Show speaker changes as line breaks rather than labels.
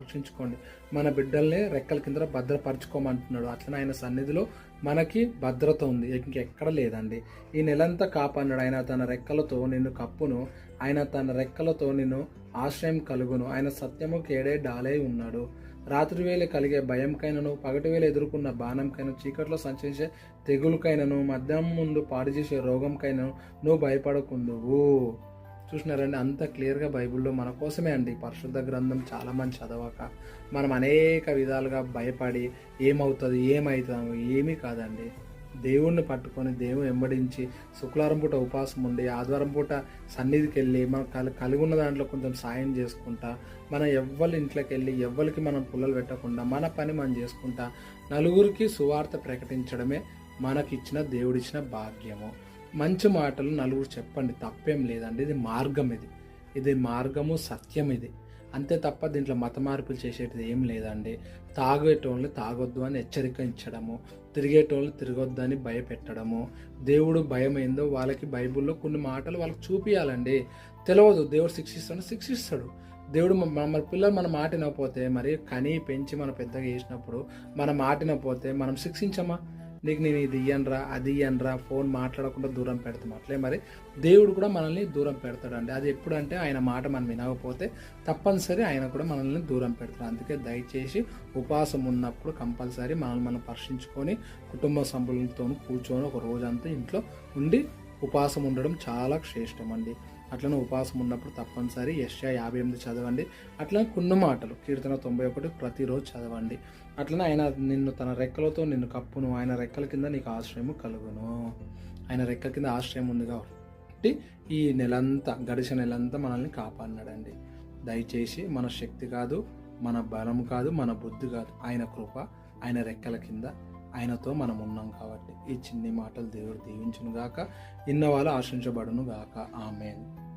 రక్షించుకోండి మన బిడ్డల్ని రెక్కల కింద భద్రపరచుకోమంటున్నాడు. అట్లనే ఆయన సన్నిధిలో మనకి భద్రత ఉంది. ఇంకెక్కడ లేదండి. ఈ నెలంతా కాపాడినాడు. ఆయన తన రెక్కలతో నిన్ను కప్పును. ఆయన తన రెక్కలతో నిన్ను ఆశ్రయం కలుగును. ఆయన సత్యము కేడే డాలే ఉన్నాడు. రాత్రి వేళ కలిగే భయంకైనను పగటి వేళ ఎదుర్కొన్న బాణంకైనా చీకట్లో సంచరించే తెగులకైనను మద్యం ముందు పాడు చేసే రోగంకైనను నువ్వు భయపడకుందువు చూసినారండి అంత క్లియర్గా బైబిల్లో మన కోసమే అండి. పరిశుద్ధ గ్రంథం చాలా మంది చదవక మనం అనేక విధాలుగా భయపడి ఏమవుతుంది ఏమవుతాము ఏమీ కాదండి. దేవుణ్ణి పట్టుకొని దేవుని వెంబడించి శుక్రవారం పూట ఉపాసం ఉండి ఆదివారం పూట సన్నిధికి వెళ్ళి మనం కలి కలిగి ఉన్న దాంట్లో కొంచెం సాయం చేసుకుంటా మనం ఎవ్వరి ఇంట్లోకి వెళ్ళి ఎవ్వరికి మనం పుల్లలు పెట్టకుండా మన పని మనం చేసుకుంటా నలుగురికి సువార్త ప్రకటించడమే మనకిచ్చిన దేవుడిచ్చిన భాగ్యము. మంచి మాటలు నలుగురు చెప్పండి తప్పేం లేదండి. ఇది మార్గం ఇది. ఇది మార్గము సత్యం ఇది. అంతే తప్ప దీంట్లో మత మార్పులు చేసేటిది ఏం లేదండి. తాగేటోళ్ళని తాగొద్దు అని హెచ్చరికించడము తిరిగేటోళ్ళని తిరగొద్దు అని భయపెట్టడము. దేవుడు భయం ఏందో వాళ్ళకి బైబిల్లో కొన్ని మాటలు వాళ్ళకి చూపియాలండి. తెలియదు దేవుడు శిక్షిస్తాడు శిక్షిస్తాడు. దేవుడు మన పిల్లలు మన ఆటినపోతే మరి కని పెంచి మన పెద్దగా చేసినప్పుడు మన ఆటినపోతే మనం శిక్షించమా? నీకు నేను ఇది ఇయ్యనరా అది ఇయ్యనరా ఫోన్ మాట్లాడకుండా దూరం పెడతాం అట్లే మరి దేవుడు కూడా మనల్ని దూరం పెడతాడండి. అది ఎప్పుడంటే ఆయన మాట మనం వినకపోతే తప్పనిసరి ఆయన కూడా మనల్ని దూరం పెడతాడు. అందుకే దయచేసి ఉపవాసం ఉన్నప్పుడు కంపల్సరీ మనల్ని మనం పరీక్షించుకొని కుటుంబ సభ్యులతో కూర్చొని ఒక రోజంతా ఇంట్లో ఉండి ఉపవాసం ఉండడం చాలా శ్రేష్టం అండి. అట్లనే ఉపవాసం ఉన్నప్పుడు తప్పనిసరి యశ్యా యాభై ఎనిమిది చదవండి. అట్లనే కొన్ని మాటలు కీర్తన తొంభై ఒకటి ప్రతిరోజు చదవండి. అట్లనే ఆయన నిన్ను తన రెక్కలతో నిన్ను కప్పును ఆయన రెక్కల కింద నీకు ఆశ్రయం కలుగును. ఆయన రెక్కల కింద ఆశ్రయం ఉంది కాబట్టి ఈ నెలంతా గడిచిన నెలంతా మనల్ని కాపాడినాడండి. దయచేసి మన శక్తి కాదు మన బలం కాదు మన బుద్ధి కాదు ఆయన కృప ఆయన రెక్కల కింద ఆయనతో మనం ఉన్నాం కాబట్టి ఈ చిన్ని మాటలు దేవుడు దీవించును గాక ఇన్న వాళ్ళు ఆశించబడును గాక ఆమెన్.